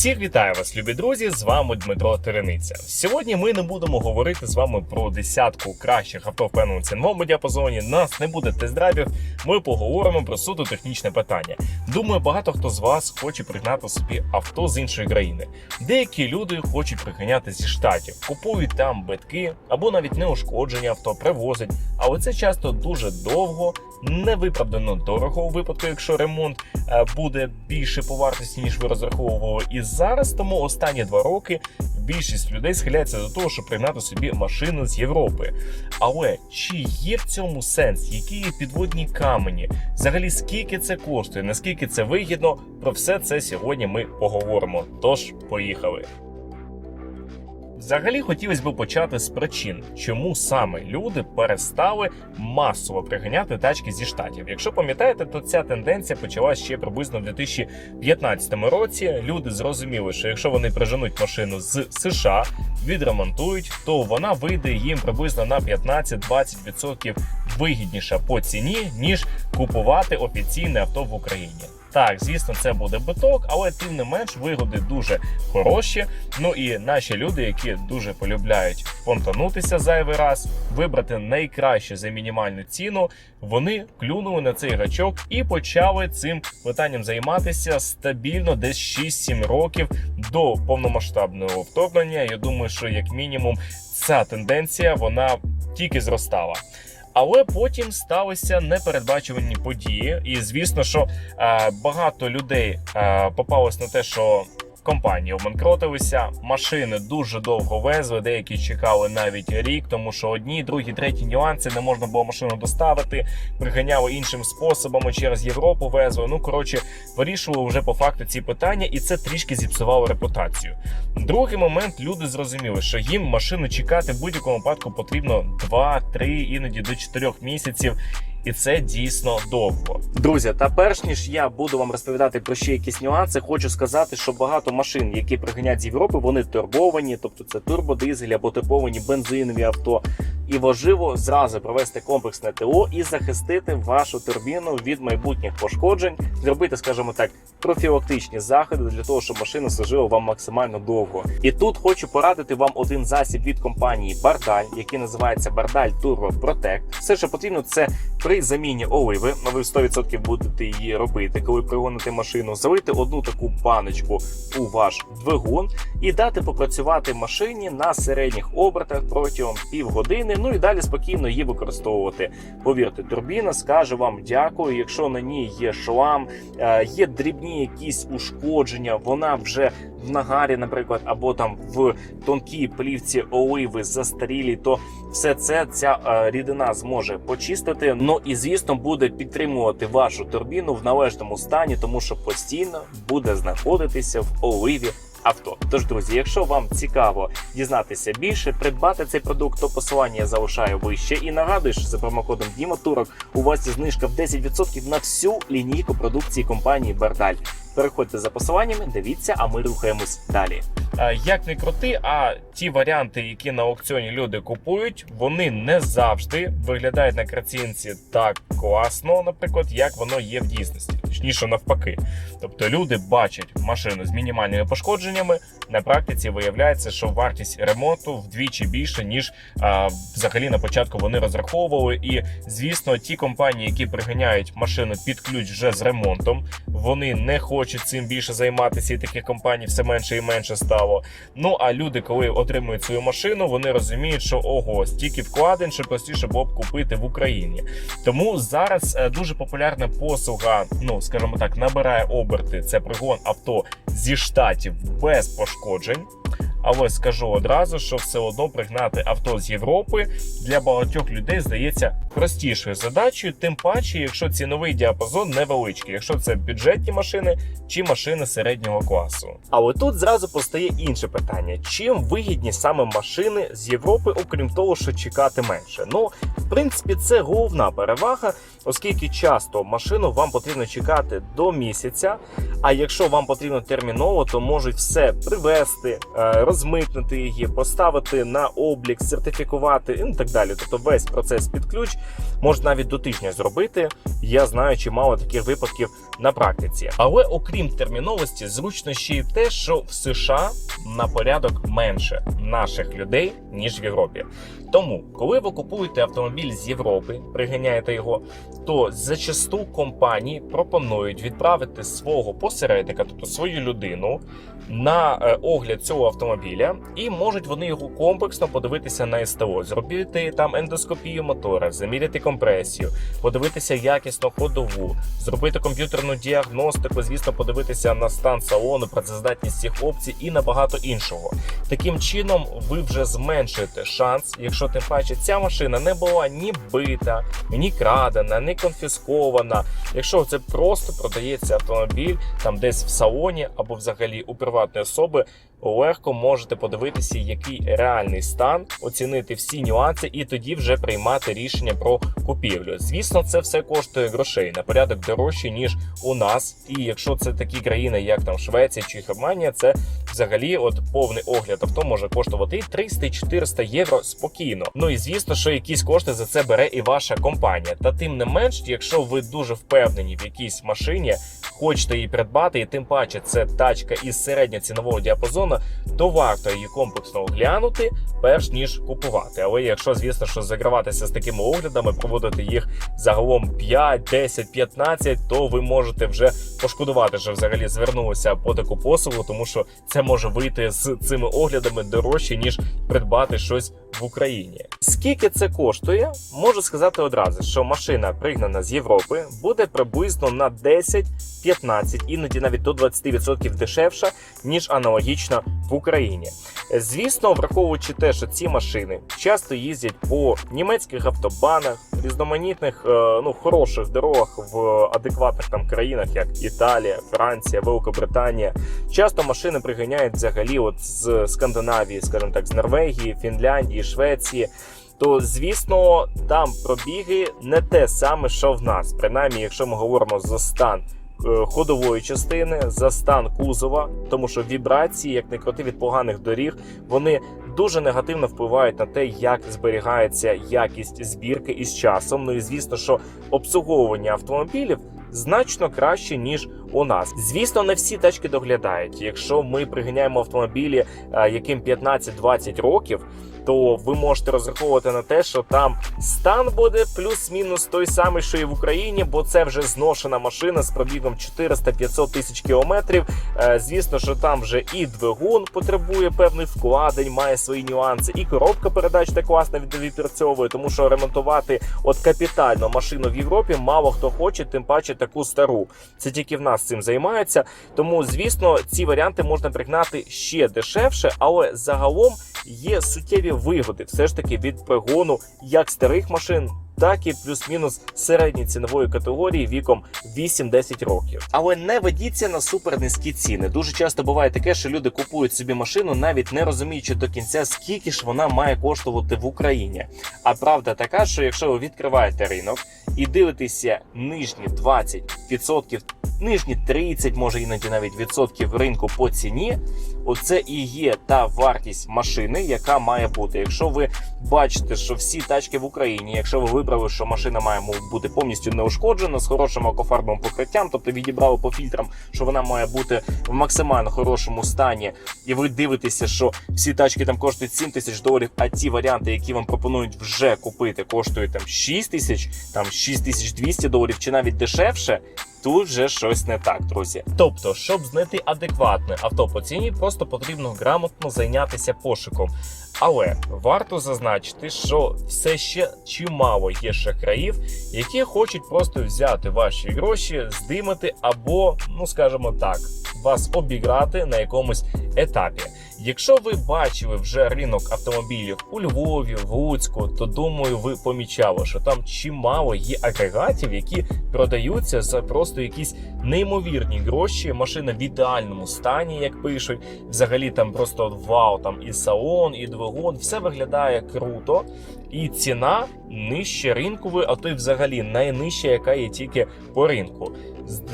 Всіх вітаю вас, любі друзі! З вами Дмитро Терениця. Сьогодні ми не будемо говорити з вами про десятку кращих авто в певному ціновому діапазоні. Нас не буде тест-драйвів. Ми поговоримо про суто технічне питання. Думаю, багато хто з вас хоче пригнати собі авто з іншої країни. Деякі люди хочуть приганяти зі штатів, купують там битки або навіть неушкоджені авто, привозять. Але це часто дуже довго, невиправдано дорого у випадку, якщо ремонт е, буде більше по вартості, ніж ви розраховували. І зараз тому останні два роки більшість людей схиляється до того, щоб приймати собі машину з Європи. Але чи є в цьому сенс? Які є підводні камені? Взагалі, скільки це коштує, наскільки це вигідно? Про все це сьогодні ми поговоримо. Тож, поїхали. Взагалі хотілося б почати з причин, чому саме люди перестали масово приганяти тачки зі штатів. Якщо пам'ятаєте, то ця тенденція почалася ще приблизно в 2015 році. Люди зрозуміли, що якщо вони приженуть машину з США, відремонтують, то вона вийде їм приблизно на 15-20% вигідніша по ціні, ніж купувати офіційне авто в Україні. Так, звісно, це буде биток, але тим не менш вигоди дуже хороші. Ну і наші люди, які дуже полюбляють понтанутися зайвий раз, вибрати найкраще за мінімальну ціну, вони клюнули на цей гачок і почали цим питанням займатися стабільно десь 6-7 років до повномасштабного вторгнення. Я думаю, що як мінімум ця тенденція вона тільки зростала. Але потім сталися непередбачувані події, і звісно, що е, багато людей е, попалось на те, що компанії обанкротилися, машини дуже довго везли. Деякі чекали навіть рік, тому що одні, другі, треті нюанси не можна було машину доставити, приганяли іншим способами через Європу. Везли. Ну коротше, вирішували вже по факту ці питання, і це трішки зіпсувало репутацію. Другий момент люди зрозуміли, що їм машину чекати в будь-якому випадку потрібно 2-3, іноді до 4 місяців. І це дійсно довго. Друзі, та перш ніж я буду вам розповідати про ще якісь нюанси, хочу сказати, що багато машин, які приганять з Європи, вони турбовані, тобто це турбодизель або типовані бензинові авто. І важливо зразу провести комплексне ТО і захистити вашу турбіну від майбутніх пошкоджень, зробити, скажімо так, профілактичні заходи для того, щоб машина служила вам максимально довго. І тут хочу порадити вам один засіб від компанії Бардаль, який називається Бардаль Turbo Protect. Все, що потрібно, це при заміні оливи, ну ви 100% будете її робити, коли пригоните машину, залити одну таку баночку у ваш двигун і дати попрацювати машині на середніх обертах протягом півгодини. Ну і далі спокійно її використовувати. Повірте, турбіна скаже вам дякую. Якщо на ній є шлам, е, є дрібні якісь ушкодження, вона вже в нагарі, наприклад, або там в тонкій плівці оливи застарілі, то все це ця е, рідина зможе почистити. Ну і звісно буде підтримувати вашу турбіну в належному стані, тому що постійно буде знаходитися в оливі. Авто, тож, друзі, якщо вам цікаво дізнатися більше, придбати цей продукт, то посилання я залишаю вище. І нагадую, що за промокодом Дімотурок у вас є знижка в 10% на всю лінійку продукції компанії Бардаль. Переходьте за посиланнями, дивіться, а ми рухаємось далі. Як не крути, а ті варіанти, які на аукціоні люди купують, вони не завжди виглядають на картинці так класно, наприклад, як воно є в дійсності. Точніше, навпаки. Тобто люди бачать машину з мінімальними пошкодженнями. На практиці виявляється, що вартість ремонту вдвічі більше, ніж а, взагалі на початку вони розраховували. І звісно, ті компанії, які приганяють машину під ключ вже з ремонтом, вони не хочуть цим більше займатися, і таких компаній все менше і менше стало. Ну а люди, коли отримують свою машину, вони розуміють, що ого, стільки вкладень, що простіше було б купити в Україні. Тому зараз е, дуже популярна послуга, ну скажімо так, набирає оберти. Це пригон авто зі штатів без пошкоджень. Але скажу одразу, що все одно пригнати авто з Європи для багатьох людей здається простішою задачею, тим паче, якщо ціновий діапазон невеличкий, якщо це бюджетні машини чи машини середнього класу. Але тут зразу постає інше питання: чим вигідні саме машини з Європи, окрім того, що чекати менше? Ну, в принципі, це головна перевага, оскільки часто машину вам потрібно чекати до місяця. А якщо вам потрібно терміново, то можуть все привезти, е, розмитнити її, поставити на облік, сертифікувати і ну, так далі. Тобто весь процес під ключ може навіть до тижня зробити. Я знаю чимало таких випадків на практиці. Але окрім терміновості, зручно ще й те, що в США на порядок менше наших людей ніж в Європі. Тому, коли ви купуєте автомобіль з Європи, приганяєте його, то зачасту компанії пропонують відправити свого посередника, тобто свою людину, на е, огляд цього автомобіля, і можуть вони його комплексно подивитися на СТО, зробити там ендоскопію мотора, заміряти компресію, подивитися якісно ходову, зробити комп'ютерну діагностику, звісно, подивитися на стан салону, працездатність цих опцій і на багато іншого. Таким чином, ви вже зменшуєте шанс, якщо тим паче ця машина не була ні бита, ні крадена, ні конфіскована. Якщо це просто продається автомобіль там десь в салоні або взагалі у приватної особи, легко можете подивитися, який реальний стан, оцінити всі нюанси і тоді вже приймати рішення про купівлю. Звісно, це все коштує грошей на порядок дорожче ніж у нас. І якщо це такі країни, як там Швеція чи Германія, це взагалі от повний огляд авто може коштувати 300-400 євро спокійно. Ну і звісно, що якісь кошти за це бере і ваша компанія. Та тим не менш, якщо ви дуже впевнені в якійсь машині, хочете її придбати, і тим паче це тачка із середньоцінового діапазону, то варто її комплексно оглянути, перш ніж купувати. Але якщо, звісно, що заграватися з такими оглядами, проводити їх загалом 5, 10, 15, то ви можете вже пошкодувати, що взагалі звернулися по таку послугу, тому що це може вийти з цими оглядами дорожче ніж придбати щось в Україні. Скільки це коштує, можу сказати одразу, що машина пригнана з Європи буде приблизно на 10-15, іноді навіть до 20% дешевша ніж в Україні. Звісно, враховуючи те, що ці машини часто їздять по німецьких автобанах, різноманітних е, ну хороших дорогах в адекватних там країнах, як Італія, Франція, Великобританія. Часто машини приганяють взагалі от з Скандинавії, скажімо так, з Норвегії, Фінляндії, Швеції. То звісно, там пробіги не те саме, що в нас. Принаймні, якщо ми говоримо за стан ходової частини, за стан кузова, тому що вібрації, як не крути від поганих доріг, вони дуже негативно впливають на те, як зберігається якість збірки із часом. Ну і звісно, що обслуговування автомобілів. Значно краще ніж у нас. Звісно, не всі тачки доглядають. Якщо ми приганяємо автомобілі, е, яким 15-20 років, то ви можете розраховувати на те, що там стан буде плюс-мінус той самий, що і в Україні, бо це вже зношена машина з пробігом 400-500 тисяч кілометрів. Е, Звісно, що там вже і двигун потребує певних вкладень, має свої нюанси, і коробка передач так класно відпрацьовує, тому що ремонтувати от капітально машину в Європі мало хто хоче, тим паче таку стару. Це тільки в нас цим займаються. Тому, звісно, ці варіанти можна пригнати ще дешевше, але загалом є суттєві вигоди все ж таки від пригону як старих машин. Так і плюс-мінус середньої цінової категорії віком 8-10 років. Але не ведіться на супернизькі ціни. Дуже часто буває таке, що люди купують собі машину, навіть не розуміючи до кінця, скільки ж вона має коштувати в Україні. А правда така, що якщо ви відкриваєте ринок і дивитеся нижні 20%, нижні 30, може іноді навіть відсотків ринку по ціні, оце і є та вартість машини, яка має бути. Якщо ви бачите, що всі тачки в Україні, якщо ви вибрали, що машина має бути повністю неушкоджена з хорошим алкофарбовим покриттям, тобто відібрали по фільтрам, що вона має бути в максимально хорошому стані, і ви дивитеся, що всі тачки там коштують 7 тисяч доларів, а ті варіанти, які вам пропонують вже купити, коштують там 6 тисяч, там 6200 доларів чи навіть дешевше. Тут вже щось не так, друзі. Тобто, щоб знайти адекватне авто по ціні, просто потрібно грамотно зайнятися пошуком. Але варто зазначити, що все ще чимало є шахраїв, які хочуть просто взяти ваші гроші, здимати або, ну скажімо так, вас обіграти на якомусь етапі. Якщо ви бачили вже ринок автомобілів у Львові, в Луцьку, то думаю, ви помічали, що там чимало є агрегатів, які продаються за просто якісь неймовірні гроші. Машина в ідеальному стані, як пишуть. Взагалі там просто вау, там і салон, і двигун, все виглядає круто, і ціна нижче ринкової, а то й взагалі найнижча, яка є тільки по ринку.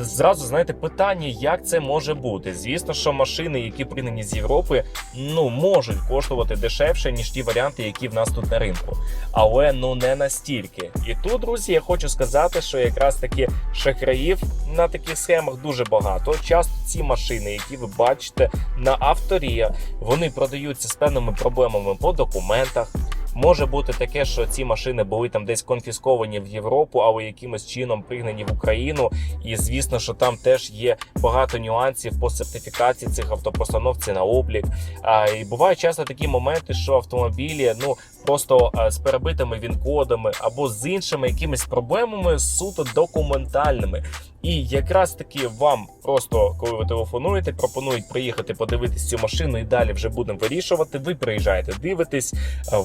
зразу знаєте питання, як це може бути. Звісно, що машини, які пригнані з Європи, ну можуть коштувати дешевше ніж ті варіанти, які в нас тут на ринку. Але ну не настільки. І тут, друзі, я хочу сказати, що якраз таки шахраїв на таких схемах дуже багато. Часто ці машини, які ви бачите на авторія, вони продаються з певними проблемами по документах. Може бути таке, що ці машини були там десь конфісковані в Європу, але якимось чином пригнані в Україну. І звісно, що там теж є багато нюансів по сертифікації цих автопостановці на облік. А, і бувають часто такі моменти, що автомобілі ну просто з перебитими він-кодами або з іншими якимись проблемами суто документальними. І якраз таки вам просто, коли ви телефонуєте, пропонують приїхати подивитись цю машину і далі вже будемо вирішувати. Ви приїжджаєте, дивитесь, е,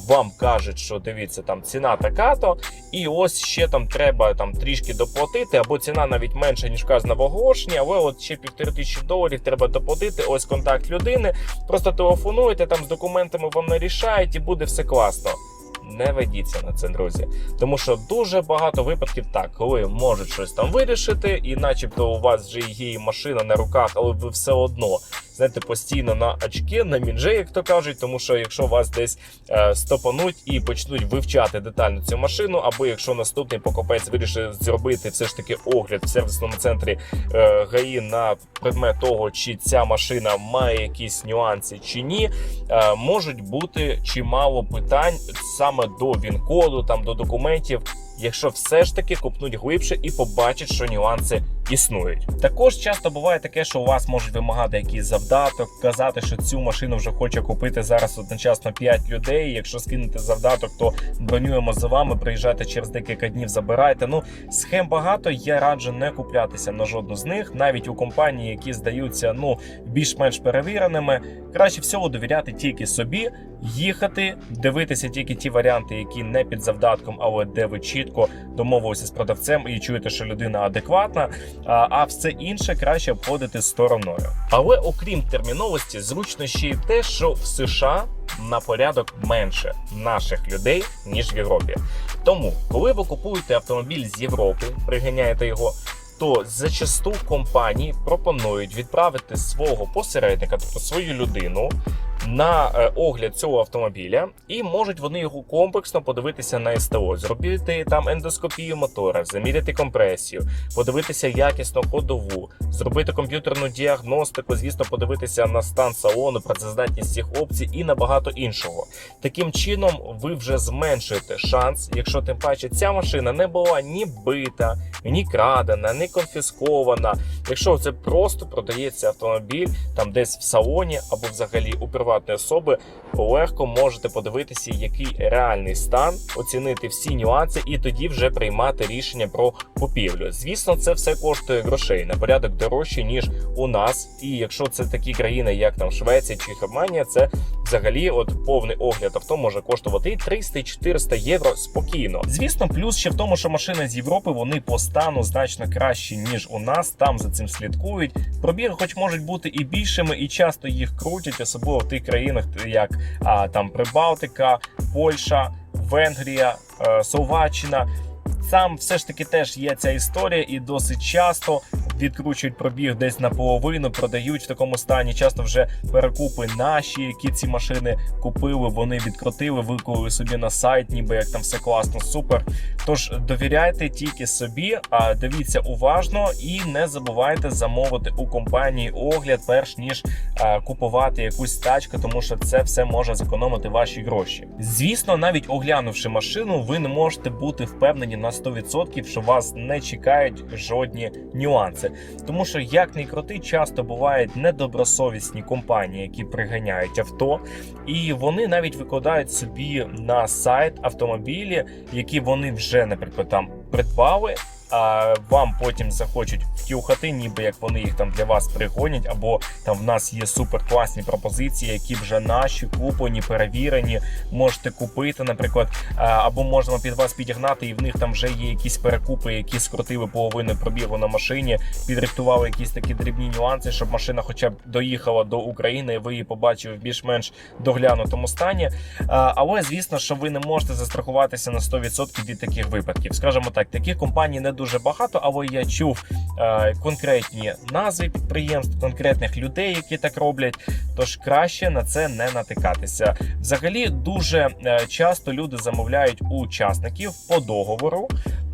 вам кажуть, що дивіться, там ціна така-то, і ось ще там треба там трішки доплатити, або ціна навіть менша, ніж вказана в оголошенні, але от ще півтори тисячі доларів треба доплатити. Ось контакт людини. Просто телефонуєте, там з документами вам нарішають і буде все класно. Не ведіться на це, друзі. Тому що дуже багато випадків так, коли можуть щось там вирішити, і начебто у вас вже є машина на руках, але ви все одно знаєте, постійно на очки, на мінже, як то кажуть, тому що якщо вас десь е, стопануть і почнуть вивчати детально цю машину, або якщо наступний покупець вирішить зробити все ж таки огляд в сервісному центрі е, ГАІ на предмет того, чи ця машина має якісь нюанси чи ні, е, можуть бути чимало питань саме до він-коду, там до документів. Якщо все ж таки купнуть глибше і побачать, що нюанси існують. Також часто буває таке, що у вас можуть вимагати якийсь завдаток, казати, що цю машину вже хоче купити зараз одночасно 5 людей. Якщо скинете завдаток, то бронюємо за вами. Приїжджайте через декілька днів, забирайте. Ну схем багато. Я раджу не куплятися на жодну з них, навіть у компанії, які здаються ну більш-менш перевіреними. Краще всього довіряти тільки собі, їхати, дивитися тільки ті варіанти, які не під завдатком, але де ви чітко домовилися з продавцем і чуєте, що людина адекватна. А все інше краще обходити стороною. Але окрім терміновості, зручно ще й те, що в США на порядок менше наших людей ніж в Європі. Тому, коли ви купуєте автомобіль з Європи, приганяєте його. То зачасту компанії пропонують відправити свого посередника, тобто свою людину, на е, огляд цього автомобіля, і можуть вони його комплексно подивитися на СТО, зробити там ендоскопію мотора, заміряти компресію, подивитися якісно ходову, зробити комп'ютерну діагностику, звісно, подивитися на стан салону, працездатність цих опцій і на багато іншого. Таким чином, ви вже зменшуєте шанс, якщо тим паче ця машина не була ні бита, ні крадена, ні конфіскована. Якщо це просто продається автомобіль там десь в салоні або взагалі у приватної особи, легко можете подивитися, який реальний стан, оцінити всі нюанси і тоді вже приймати рішення про купівлю. Звісно, це все коштує грошей на порядок дорожче ніж у нас. І якщо це такі країни, як там Швеція чи Германія, це взагалі от повний огляд авто може коштувати і 300 і 400 євро спокійно. Звісно, плюс ще в тому, що машини з Європи вони по стану значно кращі ніж у нас. Там за цим слідкують. Пробіги, хоч можуть бути і більшими, і часто їх крутять, особливо в тих країнах, як а, там Прибалтика, Польща, Венгрія, е, Словаччина. Там все ж таки теж є ця історія, і досить часто відкручують пробіг десь наполовину, продають в такому стані. Часто вже перекупи наші, які ці машини купили, вони відкрутили, виклали собі на сайт, ніби як там все класно, супер. Тож довіряйте тільки собі, а дивіться уважно і не забувайте замовити у компанії огляд, перш ніж а, купувати якусь тачку, тому що це все може зекономити ваші гроші. Звісно, навіть оглянувши машину, ви не можете бути впевнені на 100%, що вас не чекають жодні нюанси. Тому що, як не крути, часто бувають недобросовісні компанії, які приганяють авто, і вони навіть викладають собі на сайт автомобілі, які вони вже, наприклад, там придбали. А вам потім захочуть втюхати, ніби як вони їх там для вас пригонять, або там в нас є супер класні пропозиції, які вже наші куплені, перевірені, можете купити, наприклад, або можемо під вас підігнати, і в них там вже є якісь перекупи, які скрутили половину пробігу на машині, підрихтували якісь такі дрібні нюанси, щоб машина, хоча б доїхала до України, і ви її побачили в більш-менш доглянутому стані. Але звісно, що ви не можете застрахуватися на 100% від таких випадків. Скажімо так, таких компаній не дуже багато, але я чув е, конкретні назви підприємств, конкретних людей, які так роблять. Тож краще на це не натикатися. Взагалі, дуже е, часто люди замовляють учасників по договору.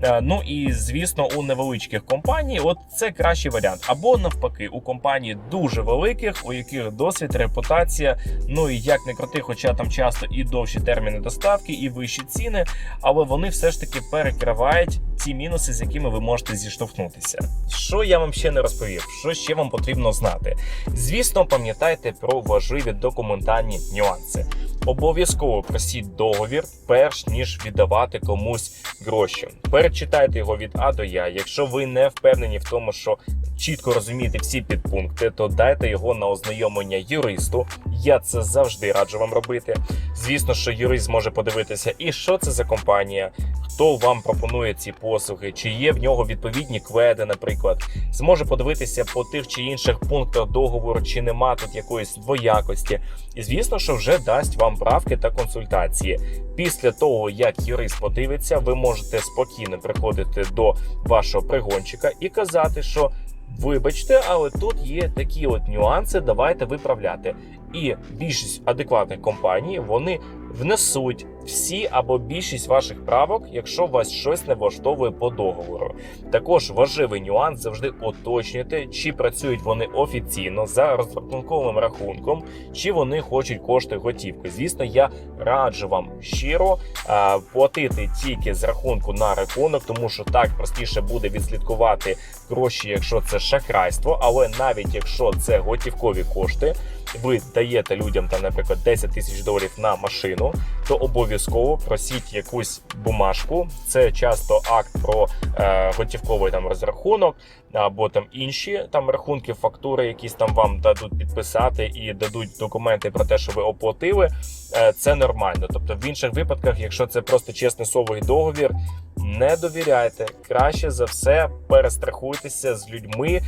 Е, Ну і звісно, у невеличких компаній, от це кращий варіант. Або навпаки, у компаній дуже великих, у яких досвід, репутація. Ну і як не крути, хоча там часто і довші терміни доставки, і вищі ціни, але вони все ж таки перекривають ті мінуси, з якими ви можете зіштовхнутися. Що я вам ще не розповів? Що ще вам потрібно знати? Звісно, пам'ятайте про важливі документальні нюанси. Обов'язково просіть договір, перш ніж віддавати комусь гроші. Перечитайте його від А до Я. Якщо ви не впевнені в тому, що чітко розумієте всі підпункти, то дайте його на ознайомлення юристу. Я це завжди раджу вам робити. Звісно, що юрист зможе подивитися, і що це за компанія, хто вам пропонує ці послуги, чи є в нього відповідні кведи, наприклад, зможе подивитися по тих чи інших пунктах договору, чи нема тут якоїсь двоякості. І звісно, що вже дасть вам правки та консультації. Після того, як юрист подивиться, ви можете спокійно приходити до вашого пригончика і казати, що. Вибачте, але тут є такі от нюанси, давайте виправляти. І більшість адекватних компаній вони внесуть всі або більшість ваших правок, якщо вас щось не влаштовує по договору. Також важливий нюанс завжди уточнюйте, чи працюють вони офіційно за розрахунковим рахунком, чи вони хочуть кошти готівки. Звісно, я раджу вам щиро а, платити тільки з рахунку на рахунок, тому що так простіше буде відслідкувати гроші, якщо це шахрайство. Але навіть якщо це готівкові кошти, ви даєте людям там, наприклад, 10 тисяч доларів на машину, то обов'язково просіть якусь бумажку. Це часто акт про е, готівковий там розрахунок, або там інші там рахунки, фактури, якісь там вам дадуть підписати і дадуть документи про те, що ви оплатили. Е, це нормально. Тобто, в інших випадках, якщо це просто чесний совий договір. Не довіряйте краще за все перестрахуйтеся з людьми.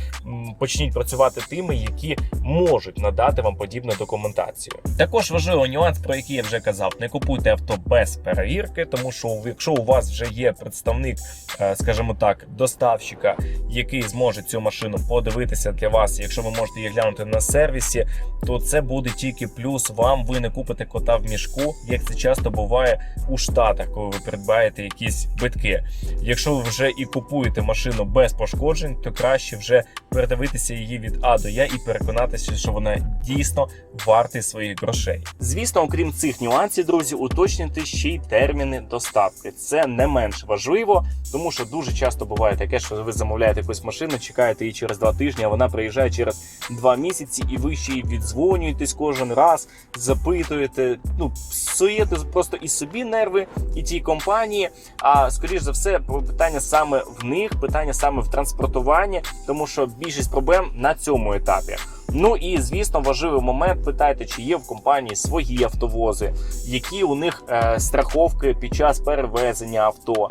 Почніть працювати тими, які можуть надати вам подібну документацію. Також важливий нюанс, про який я вже казав: не купуйте авто без перевірки, тому що якщо у вас вже є представник, е, скажімо так, доставщика, який зможе цю машину подивитися для вас, якщо ви можете її глянути на сервісі, то це буде тільки плюс вам. Ви не купите кота в мішку, як це часто буває у штатах, коли ви придбаєте якісь битки. Якщо ви вже і купуєте машину без пошкоджень, то краще вже передивитися її від А до Я і переконатися, що вона дійсно вартий своїх грошей. Звісно, окрім цих нюансів, друзі, уточнюйте ще й терміни доставки. Це не менш важливо, тому що дуже часто буває таке, що ви замовляєте якусь машину, чекаєте її через два тижні, а вона приїжджає через два місяці, і ви ще й віддзвонюєтесь кожен раз, запитуєте, ну псуєте просто і собі нерви, і тій компанії. А скоріш за все, питання саме в них, питання саме в транспортуванні, тому що більшість проблем на цьому етапі. Ну і звісно, важливий момент. Питайте, чи є в компанії свої автовози, які у них е, страховки під час перевезення авто,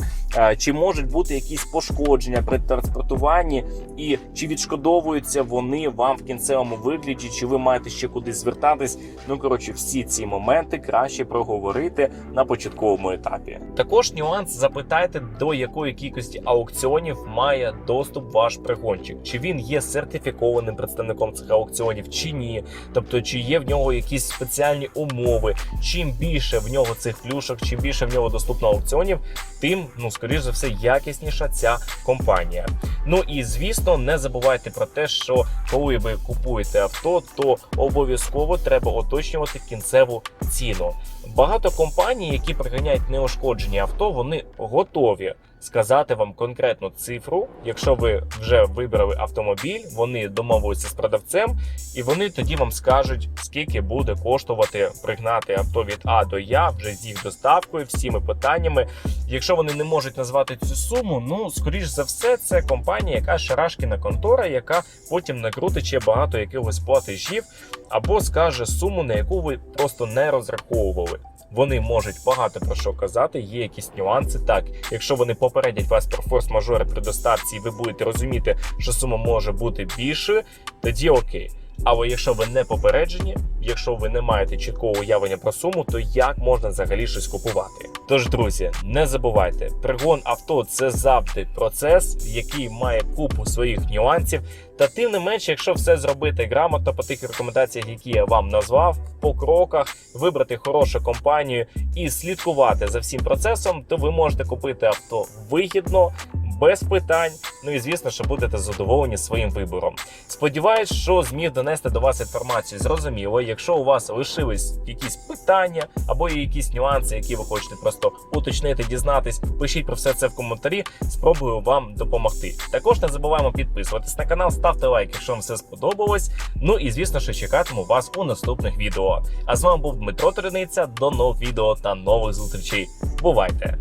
чи можуть бути якісь пошкодження при транспортуванні, і чи відшкодовуються вони вам в кінцевому вигляді, чи ви маєте ще кудись звертатись. Ну коротше, всі ці моменти краще проговорити на початковому етапі. Також нюанс запитайте, до якої кількості аукціонів має доступ ваш пригончик, чи він є сертифікованим представником цих аукціонів чи ні, тобто чи є в нього якісь спеціальні умови. Чим більше в нього цих плюшок, чим більше в нього доступно аукціонів, тим ну скоріш за все якісніша ця компанія. Ну і звісно, не забувайте про те, що коли ви купуєте авто, то обов'язково треба уточнювати кінцеву ціну. Багато компаній, які приганяють неушкоджені авто, вони готові сказати вам конкретну цифру. Якщо ви вже вибрали автомобіль, вони домовляться з продавцем, і вони тоді вам скажуть, скільки буде коштувати пригнати авто від А до Я вже з їх доставкою, всіми питаннями. Якщо вони не можуть назвати цю суму, ну скоріш за все, це компанія, яка шарашкіна контора, яка потім накрутить ще багато якихось платежів, або скаже суму, на яку ви просто не розраховували. Вони можуть багато про що казати, є якісь нюанси. Так, якщо вони попередять вас про форс-мажори при доставці, і ви будете розуміти, що сума може бути більшою, тоді окей. Але якщо ви не попереджені, якщо ви не маєте чіткого уявлення про суму, то як можна взагалі щось купувати? Тож, друзі, не забувайте, пригон авто це завжди процес, який має купу своїх нюансів. Та тим не менше, якщо все зробити грамотно по тих рекомендаціях, які я вам назвав, по кроках, вибрати хорошу компанію і слідкувати за всім процесом, то ви можете купити авто вигідно. Без питань, ну і звісно, що будете задоволені своїм вибором. Сподіваюсь, що зміг донести до вас інформацію зрозуміло. Якщо у вас лишились якісь питання або є якісь нюанси, які ви хочете просто уточнити, дізнатись, пишіть про все це в коментарі. Спробую вам допомогти. Також не забуваємо підписуватись на канал, ставте лайк, якщо вам все сподобалось. Ну і звісно, що чекатиму вас у наступних відео. А з вами був Дмитро Терениця. До нових відео та нових зустрічей. Бувайте!